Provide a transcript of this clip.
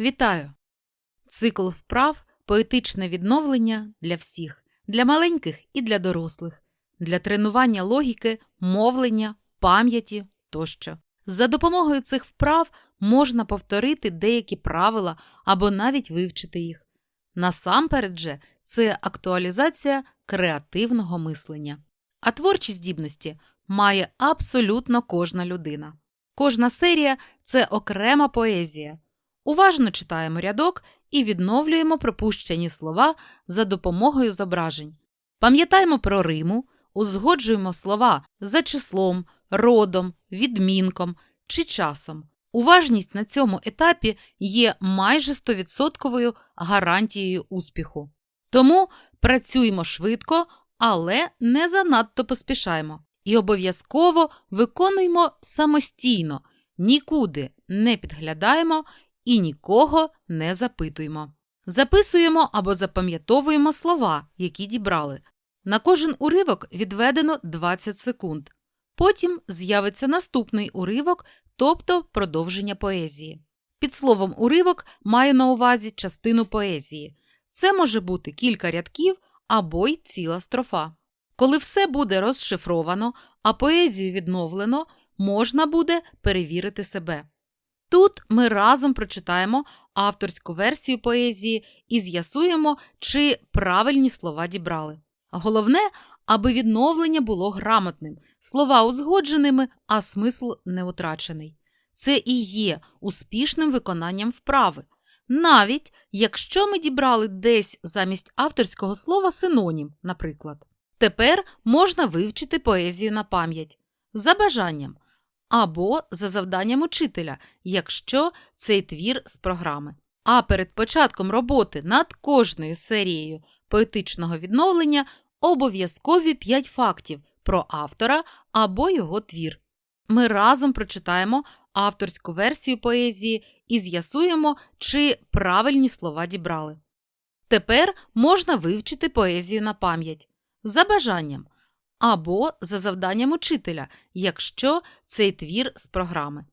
Вітаю! Цикл вправ поетичне відновлення для всіх, для маленьких і для дорослих, для тренування логіки, мовлення, пам'яті тощо. За допомогою цих вправ можна повторити деякі правила або навіть вивчити їх. Насамперед же це актуалізація креативного мислення. А творчі здібності має абсолютно кожна людина. Кожна серія це окрема поезія. Уважно читаємо рядок і відновлюємо пропущені слова за допомогою зображень. Пам'ятаємо про Риму, узгоджуємо слова за числом, родом, відмінком чи часом. Уважність на цьому етапі є майже 100% гарантією успіху. Тому працюємо швидко, але не занадто поспішаємо. І обов'язково виконуємо самостійно, нікуди не підглядаємо і нікого не запитуємо. Записуємо або запам'ятовуємо слова, які дібрали. На кожен уривок відведено 20 секунд. Потім з'явиться наступний уривок, тобто продовження поезії. Під словом уривок маю на увазі частину поезії. Це може бути кілька рядків або й ціла строфа. Коли все буде розшифровано, а поезію відновлено, можна буде перевірити себе. Тут ми разом прочитаємо авторську версію поезії і з'ясуємо, чи правильні слова дібрали. Головне, аби відновлення було грамотним, слова узгодженими, а смисл не утрачений. Це і є успішним виконанням вправи. Навіть якщо ми дібрали десь замість авторського слова синонім, наприклад. Тепер можна вивчити поезію на пам'ять за бажанням або за завданням учителя, якщо цей твір з програми. А перед початком роботи над кожною серією поетичного відновлення обов'язкові 5 фактів про автора або його твір. Ми разом прочитаємо авторську версію поезії і з'ясуємо, чи правильні слова дібрали. Тепер можна вивчити поезію на пам'ять за бажанням або за завданням учителя, якщо цей твір з програми.